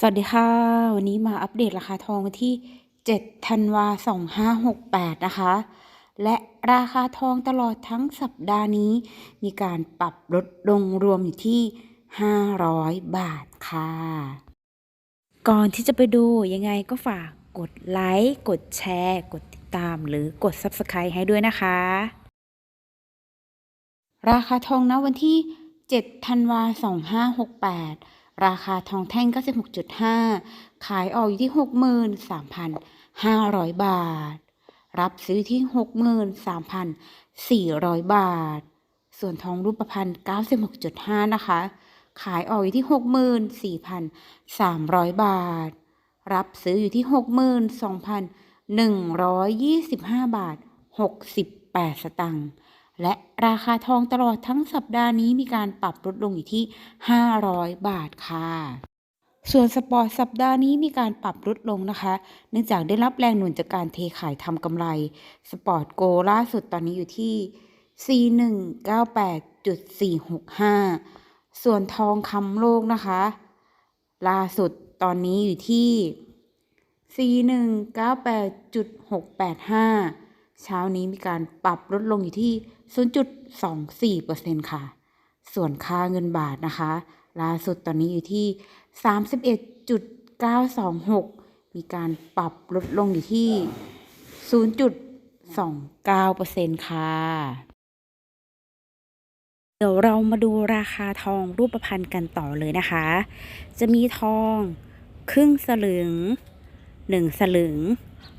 สวัสดีค่ะ วันนี้มาอัปเดตราคาทองวันที่ 7 ธันวา 2568 นะคะ และราคาทองตลอดทั้งสัปดาห์นี้ มีการปรับลดลงรวมอยู่ที่ 500 บาทค่ะ ก่อนที่จะไปดูยังไงก็ฝากกดไลค์กดแชร์ กดติดตามหรือกด Subscribe ให้ด้วยนะคะ ราคาทองณวันที่ 7 ธันวา 2568 ราคาทองแท่ง 96.5 ขายออกอยู่ที่ 63,500 บาท รับซื้อที่ 63,400 บาท ส่วนทองรูปพรรณ96.5 นะคะ ขายออกอยู่ที่ 64,300 บาท รับซื้ออยู่ที่ 62,125 บาท 68 สตังค์ และราคาทองตลอดทั้งสัปดาห์นี้มีการปรับลดลงอยู่ที่ 500 บาทค่ะ ส่วนสปอร์ตสัปดาห์นี้มีการปรับลดลงนะคะ เนื่องจากได้รับแรงหนุนจากการเทขายทำกำไร สปอร์ตโกล่าสุดตอนนี้อยู่ที่ 4198.465 ส่วนทองคำโลกนะคะ ล่าสุดตอนนี้อยู่ที่ 4198.685 เช้านี้มีการปรับลดลงอยู่ที่ 0.24%ค่ะ ส่วนค่าเงินบาทนะคะ ล่าสุดตอนนี้อยู่ที่ 31.926 มีการปรับลดลงอยู่ที่ 0.29%ค่ะ เดี๋ยวเรามาดูราคาทองรูปพรรณกันต่อเลยนะคะ จะมีทองครึ่งสลึง 1 สลึง